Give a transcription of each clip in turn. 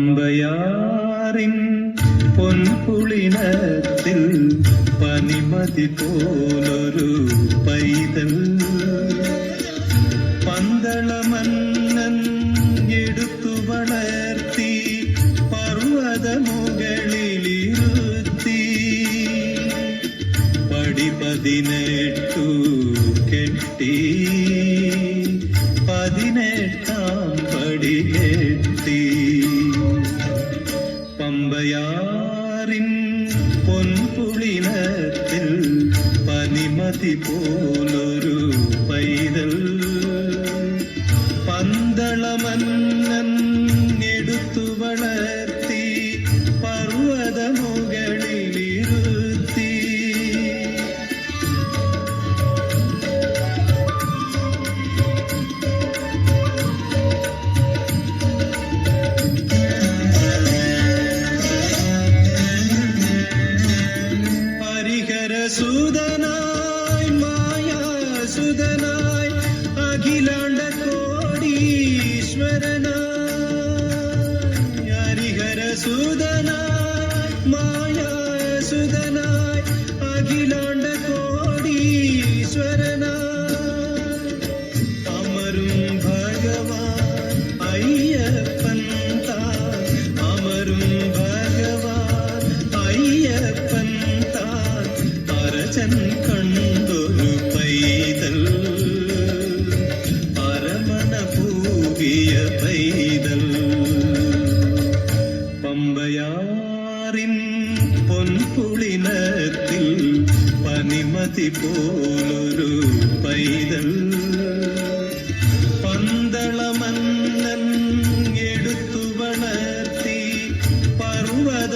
പമ്പയാറിൻ പൊൻപുളിനത്തിൽ പനിമതി പോലൊരു പൈതൽ പന്തളമന്നൻ എടുത്തു വളർത്തി പർവ്വത മുകളിലിരുത്തി പടി പതിനെട്ടു കെട്ടി പമ്പയാറിൻ പൊൻപുളിനത്തിൽ പനിമതി പോലൊരു പൈതൽ. പന്തളമന്നൻ മായാസുതനായി അഖിലാണ്ട കോടീശ്വരനായി ഹരിഹരസുതനായി മായാസുതനായി അഖിലാണ്ട കോടീശ്വരനായി. അമരും ഭഗവാൻ അയ്യപ്പൻ താൻ അമരും ഭഗവാൻ അയ്യപ്പൻ താൻ അരചൻ പമ്പയാറിൻ പൊൻപുളിനത്തിൽ പനിമതി പോലൊരു പൈതൽ. പന്തളമന്നൻ എടുത്തു വളർത്തി പർവത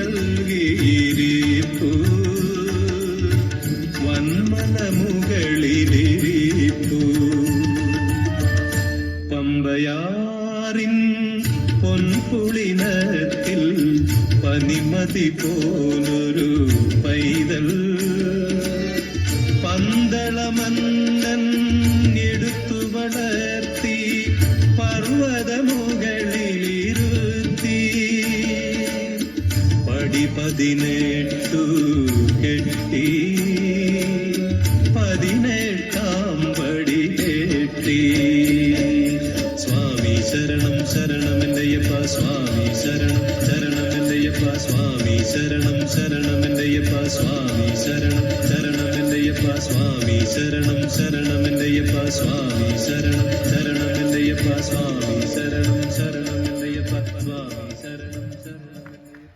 சிலிரிப்பு பம்பையாரின் பொன் புளினத்தில் பனிமதி போலொரு பைதல். பந்தளமன்னன் எடுத்து வளர்த்தி பர்வத முகளில் இருத்தி படி பதினெட்டு கெட்டி சுவாமி சரணம் சரணம் என்றையப்பா சுவாமி சரணம் சரணம் என்றையப்பா சுவாமி சரணம் சரணம் என்றையப்பா சுவாமி சரணம் சரணம் என்றையப்பா சுவாமி சரணம்.